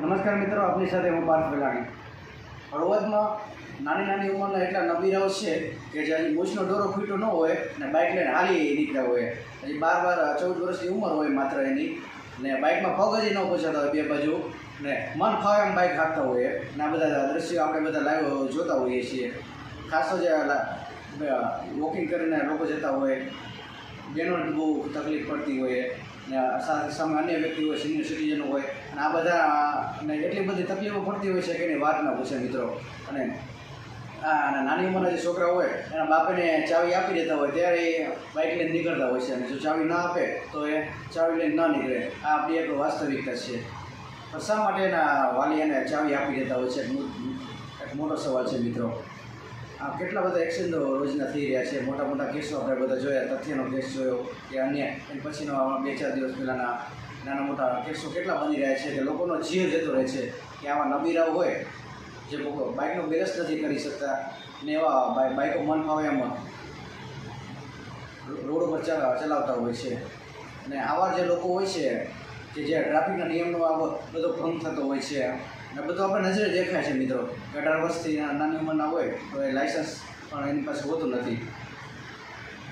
નમસ્કાર મિત્રો, આપની સાથે હું પાર્થ વેલાણી. હળવદમાં નાની નાની ઉંમરના એટલા નબીરાઓ છે કે જે હજી મૂછનો ડોરો ફૂટ્યો ન હોય ને બાઇક લઈને હાલી નીકળ્યા હોય. હજી બાર બાર, ચૌદ વર્ષની ઉંમર હોય માત્ર એની. ને બાઇકમાં પગ જ ન પહોંચાતા હોય બે બાજુ. ને મન ફાવે એમ બાઇક હાંકતા હોય ને આ બધા દ્રશ્યો આપણે બધા લાઈવ જોતા હોઈએ છીએ. ખાસ તો જે વોકિંગ કરીને લોકો જતા હોય બેનોને બહુ તકલીફ પડતી હોય સાથે સામે અન્ય વ્યક્તિ હોય સિનિયર સિટીઝન હોય, અને આ બધા અને એટલી બધી તકલીફો પડતી હોય છે કે એની વાત ના પૂછે મિત્રો. અને અને નાની ઉંમરના જે છોકરા હોય, એના બાપને ચાવી આપી દેતા હોય, ત્યારે એ બાઇક લઈને નીકળતા હોય છે. અને જો ચાવી ના આપે, તો એ ચાવી લઈને ન નીકળે. આ આપણી એક વાસ્તવિકતા છે. પણ શા માટે એના વાલી એને ચાવી આપી દેતા હોય છે? એક મોટો સવાલ છે મિત્રો. આ કેટલા બધા એક્સિડન્ટો રોજના થઈ રહ્યા છે? મોટા મોટા કેસો આપણે બધા જોયા, તથ્યનો કેસ જોયો, કે અન્ય એની પછીનો બે ચાર દિવસ પહેલાંના નાના મોટા કેસો કેટલા બની રહ્યા છે કે લોકોનો જીવ જતો રહે છે, કે આવા નબીરાઓ હોય, જે લોકો બાઇકનો બેલેન્સ નથી કરી શકતા, ને એવા બાઇ- બાઇકો મન ફાવે એમ રોડ ઉપર ચલા- ચલાવતા હોય છે. અને આવા જે લોકો હોય છે, કે જે ટ્રાફિકના નિયમનો આ બધો ભંગ થતો હોય છે અને બધું આપણે નજરે દેખાય છે મિત્રો. અઢાર વર્ષથી નાની ઉંમરના હોય તો એ લાઇસન્સ પણ એની પાસે હોતું નથી.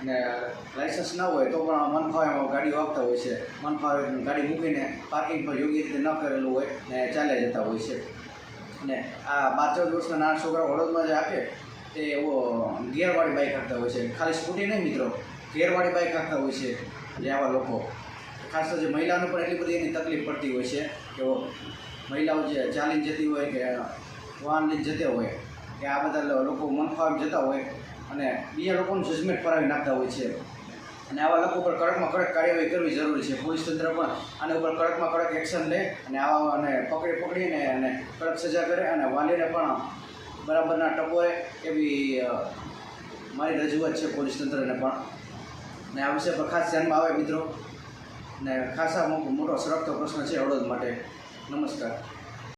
અને લાઇસન્સ ના હોય તો પણ મન ફાવે ગાડીઓ આપતા હોય છે. મન ફાવે ગાડી મૂકીને પાર્કિંગ પર યોગ્ય રીતે ન કરેલું હોય ને ચાલ્યા જતા હોય છે. અને આ બાર ચૌદ વર્ષના નાના છોકરાઓ હળવદમાં જે આપે, તે એવો ગિયરવાળી બાઇક હાંકતા હોય છે. ખાલી સ્કૂટી નહીં મિત્રો ગિયરવાળી બાઇક હાંકતા હોય છે જે આવા લોકો. ખાસ તો જે મહિલાઓને પણ એટલી બધી એની તકલીફ પડતી હોય છે કે મહિલાઓ જે ચાલીને જતી હોય કે વાહન લઈને જતા હોય, કે આ બધા લોકો મનફાવે જતા હોય અને બીજા લોકોનું જજમેન્ટ કરાવી નાખતા હોય છે. અને આવા લોકો પર કડકમાં કડક કાર્યવાહી કરવી જરૂરી છે. પોલીસ તંત્ર પણ આના ઉપર કડકમાં કડક એક્શન લે અને આવા અને પકડી પકડીને અને કડક સજા કરે અને વાલીને પણ બરાબરના ટપોરે એવી મારી રજૂઆત છે પોલીસ તંત્રને પણ. ને આ વિષય પર ખાસ ધ્યાનમાં આવે મિત્રો. ને ખાસ મોટો સળગતો પ્રશ્ન છે હળવદ માટે. નમસ્કાર